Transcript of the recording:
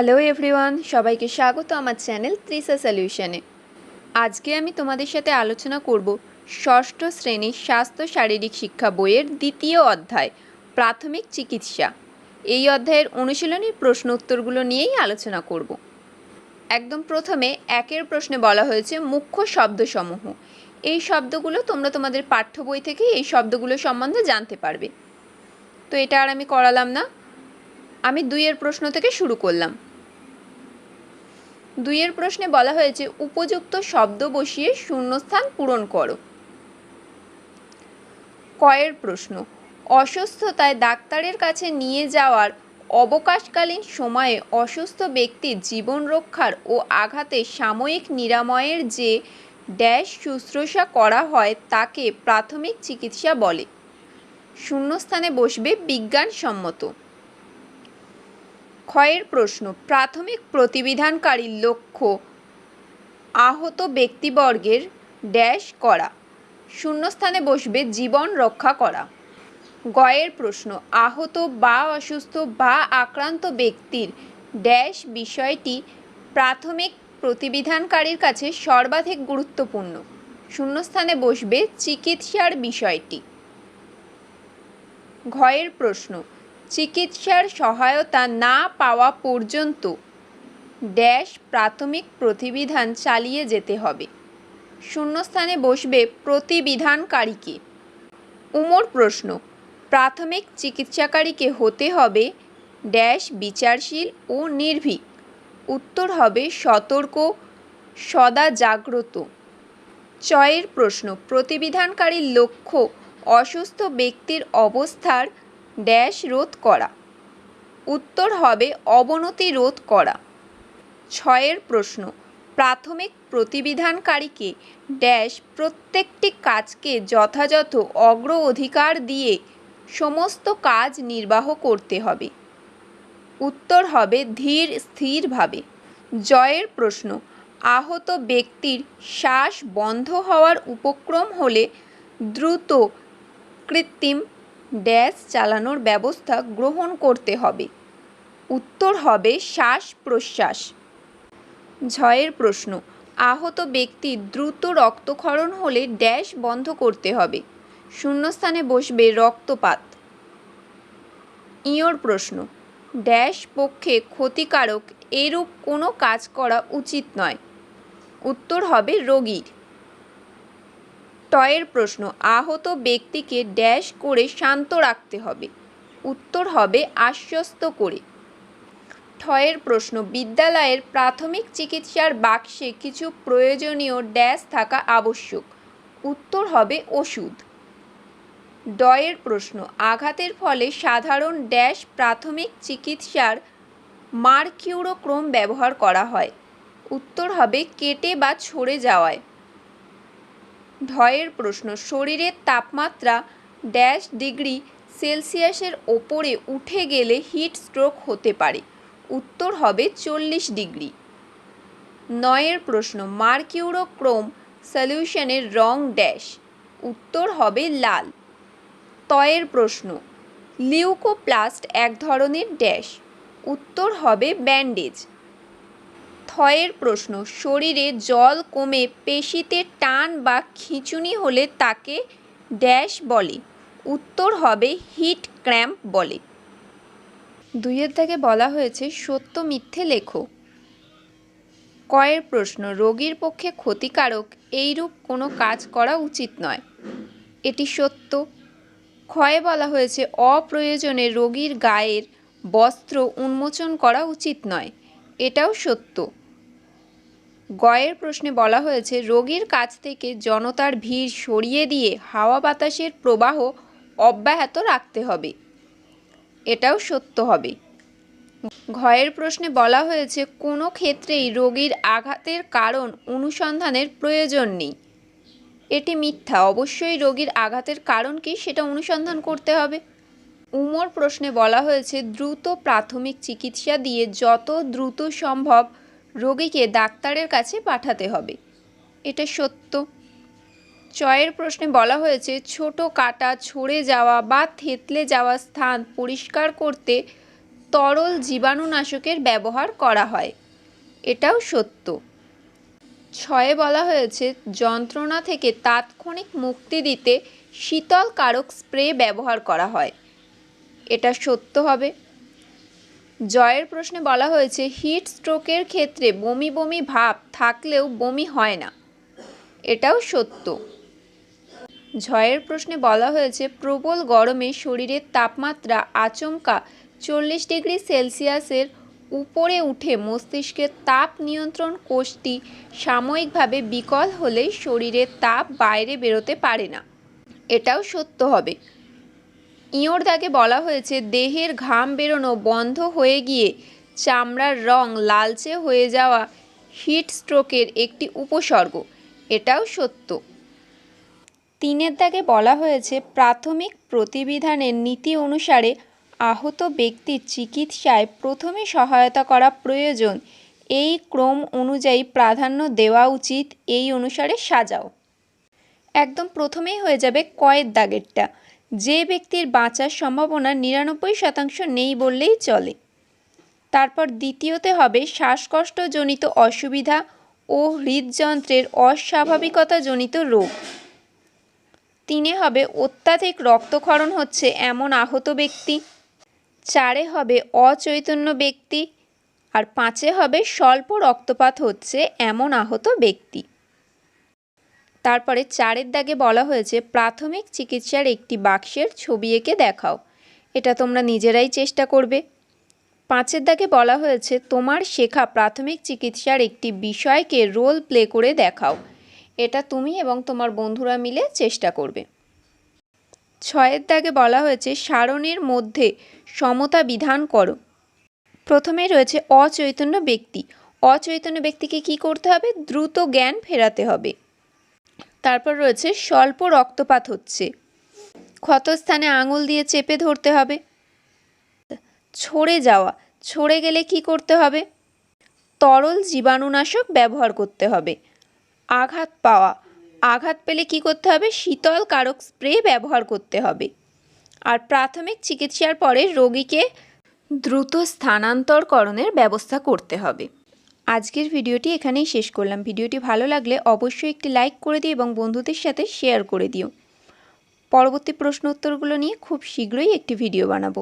Hello everyone সবাইকে স্বাগত আমার চ্যানেল ত্রিসা সলিউশনে আজকে আমি তোমাদের সাথে আলোচনা করব ষষ্ঠ শ্রেণির স্বাস্থ্য শারীরিক শিক্ষা বইয়ের দ্বিতীয় অধ্যায়, প্রাথমিক চিকিৎসা। এই অধ্যায়ের অনুশীলনীর প্রশ্ন উত্তরগুলো নিয়েই আলোচনা করব। একদম প্রথমে একের প্রশ্নে বলা হয়েছে মুখ্য শব্দসমূহ। এই শব্দগুলো তোমরা তোমাদের পাঠ্য বই থেকে এই শব্দগুলো সম্বন্ধে জানতে পারবে। তো এটা আর আমি করালাম না। আমি দুইয়ের প্রশ্ন থেকে শুরু করলাম। দুইয়ের প্রশ্নে বলা হয়েছে, উপযুক্ত শব্দ বসিয়ে শূন্যস্থান পূরণ করো। কয়ের প্রশ্ন, অসুস্থতায় ডাক্তারের কাছে নিয়ে যাওয়ার অবকাশকালীন সময়ে অসুস্থ ব্যক্তির জীবন রক্ষার ও আঘাতে সাময়িক নিরাময়ের যে ড্যাশ শুশ্রূষা করা হয়, তাকে প্রাথমিক চিকিৎসা বলে। শূন্যস্থানে বসবে বিজ্ঞানসম্মত। ক্ষয়ের প্রশ্ন, প্রাথমিক প্রতিবিধানকারীর লক্ষ্য, আহত ব্যক্তিবর্গের ড্যাশ করা, শূন্যস্থানে বসবে জীবন রক্ষা করা। গয়ের প্রশ্ন, আহত বা অসুস্থ বা আক্রান্ত ব্যক্তির ড্যাশ বিষয়টি প্রাথমিক প্রতিবিধানকারীর কাছে সর্বাধিক গুরুত্বপূর্ণ, শূন্যস্থানে বসবে চিকিৎসার বিষয়টি। ঘয়ের প্রশ্ন চিকিৎসার সহায়তা না পাওয়া পর্যন্ত ড্যাশ প্রাথমিক প্রতিবিধান চালিয়ে যেতে হবে। শূন্যস্থানে বসবে প্রতিবিধানকারীকে। উমর প্রশ্ন, প্রাথমিক চিকিৎসাকারীকে হতে হবে ড্যাশ বিচারশীল ও নির্ভীক। উত্তর হবে সতর্ক সদা জাগ্রত চয়ের প্রশ্ন, প্রতিবিধানকারীর লক্ষ্য অসুস্থ ব্যক্তির অবস্থার ড্যাশ রোধ করা। উত্তর হবে অবনতি রোধ করা। ছয়ের প্রশ্ন, প্রাথমিক প্রতিবিধানকারীকে ড্যাশ প্রত্যেকটি কাজকে যথাযথ অগ্র অধিকার দিয়ে সমস্ত কাজ নির্বাহ করতে হবে। উত্তর হবে ধীর স্থিরভাবে। জয়ের প্রশ্ন, আহত ব্যক্তির শ্বাস বন্ধ হওয়ার উপক্রম হলে দ্রুত কৃত্রিম ড্যাশ চালানোর ব্যবস্থা গ্রহণ করতে হবে। উত্তর হবে শ্বাস প্রশ্বাস ঝয়ের প্রশ্ন, আহত ব্যক্তি দ্রুত রক্তক্ষরণ হলে ড্যাশ বন্ধ করতে হবে। শূন্যস্থানে বসবে রক্তপাত। ইঁয়োর প্রশ্ন, ড্যাশ পক্ষে ক্ষতিকারক এরূপ কোনো কাজ করা উচিত নয়। উত্তর হবে রোগীর। টয়ের প্রশ্ন, আহত ব্যক্তিকে ড্যাশ করে শান্ত রাখতে হবে। উত্তর হবে, আশ্বস্ত করে। ঠয়ের প্রশ্ন, বিদ্যালয়ের প্রাথমিক চিকিৎসার বাক্সে কিছু প্রয়োজনীয় ড্যাশ থাকা আবশ্যক। উত্তর হবে, ওষুধ। ডয়ের প্রশ্ন, আঘাতের ফলে সাধারণ ড্যাশ প্রাথমিক চিকিৎসার মারকিউরোক্রোম ব্যবহার করা হয়। উত্তর হবে, কেটে বা ছড়ে যাওয়ায়। ঢয়ের প্রশ্ন। শরীরের তাপমাত্রা ড্যাশ ডিগ্রি সেলসিয়াসের ওপরে উঠে গেলে হিট স্ট্রোক হতে পারে। উত্তর হবে চল্লিশ ডিগ্রি। নয়ের প্রশ্ন, মার্কিউরোক্রোম সলিউশনের রং ড্যাশ? উত্তর হবে লাল। তয়ের প্রশ্ন, লিউকোপ্লাস্ট এক ধরনের ড্যাশ? উত্তর হবে ব্যান্ডেজ। থয়ের প্রশ্ন, শরীরে জল কমে পেশিতে টান বা খিঁচুনি হলে তাকে ড্যাশ বলে। উত্তর হবে হিট ক্র্যাম্প বলে। দুইয়ের থেকে বলা হয়েছে, সত্য মিথ্যে লেখো। কয়ের প্রশ্ন, রোগীর পক্ষে ক্ষতিকারক এইরূপ কোনো কাজ করা উচিত নয়। এটি সত্য। ক্ষয়ে বলা হয়েছে, অপ্রয়োজনে রোগীর গায়ের বস্ত্র উন্মোচন করা উচিত নয়। এটাও সত্য। গয়ের প্রশ্নে বলা হয়েছে, রোগীর কাছ থেকে জনতার ভিড় সরিয়ে দিয়ে হাওয়া বাতাসের প্রবাহ অব্যাহত রাখতে হবে। এটাও সত্য হবে। ঘয়ের প্রশ্নে বলা হয়েছে, কোনো ক্ষেত্রেই রোগীর আঘাতের কারণ অনুসন্ধানের প্রয়োজন নেই। এটি মিথ্যা। অবশ্যই রোগীর আঘাতের কারণ কি সেটা অনুসন্ধান করতে হবে। উমর প্রশ্নে বলা হয়েছে, দ্রুত প্রাথমিক চিকিৎসা দিয়ে যত দ্রুত সম্ভব রোগীকে ডাক্তারের কাছে পাঠাতে হবে। এটা সত্য। চয়ের প্রশ্নে বলা হয়েছে, ছোট কাটা, ছড়ে যাওয়া বা থেতলে যাওয়া স্থান পরিষ্কার করতে তরল জীবাণুনাশকের ব্যবহার করা হয়। এটাও সত্য। ছয়ে বলা হয়েছে, যন্ত্রণা থেকে তাৎক্ষণিক মুক্তি দিতে শীতল কারক স্প্রে ব্যবহার করা হয়। এটা সত্য হবে। জয়ের প্রশ্নে বলা হয়েছে, হিট স্ট্রোকের ক্ষেত্রে বমি বমি ভাব থাকলেও বমি হয় না। এটাও সত্য। ঝয়ের প্রশ্নে বলা হয়েছে, প্রবল গরমে শরীরের তাপমাত্রা আচমকা চল্লিশ ডিগ্রি সেলসিয়াসের উপরে উঠে মস্তিষ্কের তাপ নিয়ন্ত্রণ কোষটি সাময়িকভাবে বিকল হলে শরীরের তাপ বাইরে বেরোতে পারে না। এটাও সত্য হবে। ইঁয়োর দাগে বলা হয়েছে, দেহের ঘাম বেরোনো বন্ধ হয়ে গিয়ে চামড়ার রং লালচে হয়ে যাওয়া হিট স্ট্রোকের একটি উপসর্গ। এটাও সত্য। তিনের দাগে বলা হয়েছে, প্রাথমিক প্রতিবিধানের নীতি অনুসারে আহত ব্যক্তির চিকিৎসায় প্রথমে সহায়তা করা প্রয়োজন। এই ক্রম অনুযায়ী প্রাধান্য দেওয়া উচিত, এই অনুসারে সাজাও। একদম প্রথমেই হয়ে যাবে কয়ের দাগেরটা। যে ব্যক্তির বাঁচার সম্ভাবনা নিরানব্বই শতাংশ নেই বললেই চলে। তারপর দ্বিতীয়তে হবে শ্বাসকষ্টজনিত অসুবিধা ও হৃদযন্ত্রের অস্বাভাবিকতাজনিত রোগ। তিনে হবে অত্যাধিক রক্তক্ষরণ হচ্ছে এমন আহত ব্যক্তি। চারে হবে অচৈতন্য ব্যক্তি। আর পাঁচে হবে স্বল্প রক্তপাত হচ্ছে এমন আহত ব্যক্তি। তারপরে চারের দাগে বলা হয়েছে, প্রাথমিক চিকিৎসার একটি বাক্সের ছবি এঁকে দেখাও। এটা তোমরা নিজেরাই চেষ্টা করবে। পাঁচের দাগে বলা হয়েছে, তোমার শেখা প্রাথমিক চিকিৎসার একটি বিষয়কে রোল প্লে করে দেখাও। এটা তুমি এবং তোমার বন্ধুরা মিলে চেষ্টা করবে। ছয়ের দাগে বলা হয়েছে, সারণের মধ্যে সমতা বিধান করো। প্রথমে রয়েছে, অচৈতন্য ব্যক্তি। অচৈতন্য ব্যক্তিকে কি করতে হবে? দ্রুত জ্ঞান ফেরাতে হবে। তারপর রয়েছে স্বল্প রক্তপাত হচ্ছে। ক্ষতস্থানে আঙুল দিয়ে চেপে ধরতে হবে। ছড়ে যাওয়া, ছড়ে গেলে কি করতে হবে? তরল জীবাণুনাশক ব্যবহার করতে হবে। আঘাত পাওয়া, আঘাত পেলে কি করতে হবে? শীতল কারক স্প্রে ব্যবহার করতে হবে। আর প্রাথমিক চিকিৎসার পরে রোগীকে দ্রুত স্থানান্তরকরণের ব্যবস্থা করতে হবে। আজকের ভিডিওটি এখানেই শেষ করলাম। ভিডিওটি ভালো লাগলে অবশ্যই একটি লাইক করে দিও এবং বন্ধুদের সাথে শেয়ার করে দিও। পরবর্তী প্রশ্ন উত্তরগুলো নিয়ে খুব শীঘ্রই একটি ভিডিও বানাবো।